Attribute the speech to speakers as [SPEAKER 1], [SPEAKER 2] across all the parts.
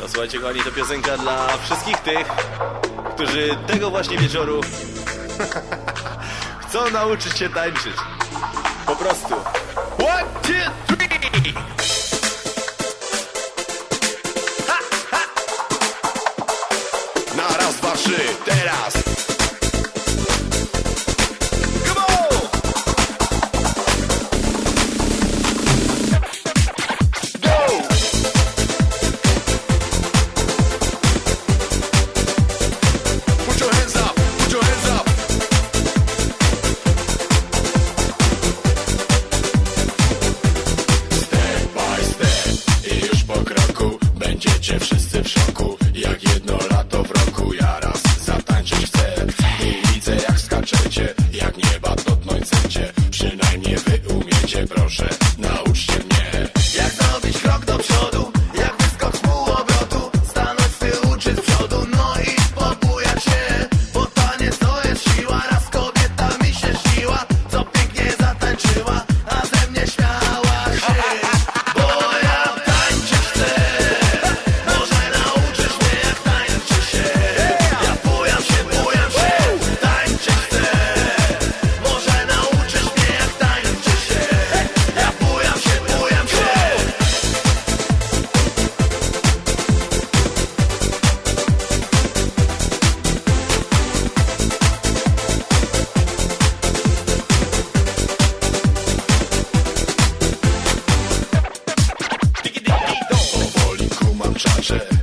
[SPEAKER 1] No słuchajcie kochani, to piosenka dla wszystkich tych, którzy tego właśnie wieczoru chcą nauczyć się tańczyć. Po prostu. One, two, three!
[SPEAKER 2] Będziecie wszyscy w szoku. Jak jedno lato w roku Ja raz zatańczyć chcę I widzę jak skaczecie Jak nieba dotknąć chcecie. Przynajmniej wy umiecie Proszę, nauczcie mnie.
[SPEAKER 3] Jak zrobić krok do przodu,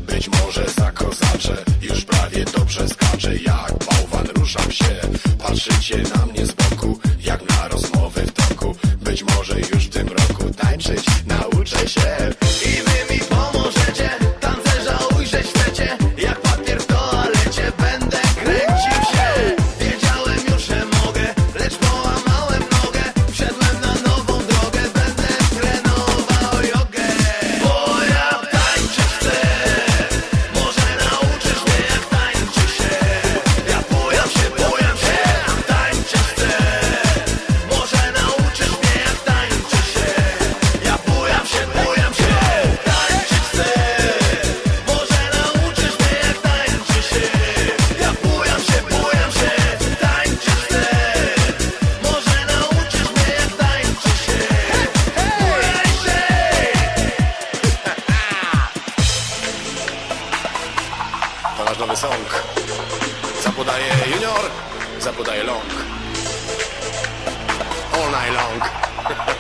[SPEAKER 2] Być może zakozaczę Już prawie dobrze skaczę Jak bałwan ruszam się. Patrzycie na mnie z boku Jak na rozmowy w toku. Być może już w tym roku Tańczyć nauczę się.
[SPEAKER 3] I wy mi pomożecie,
[SPEAKER 1] Nasz nowy song. Zapodaje junior, zapodaje long. All night long.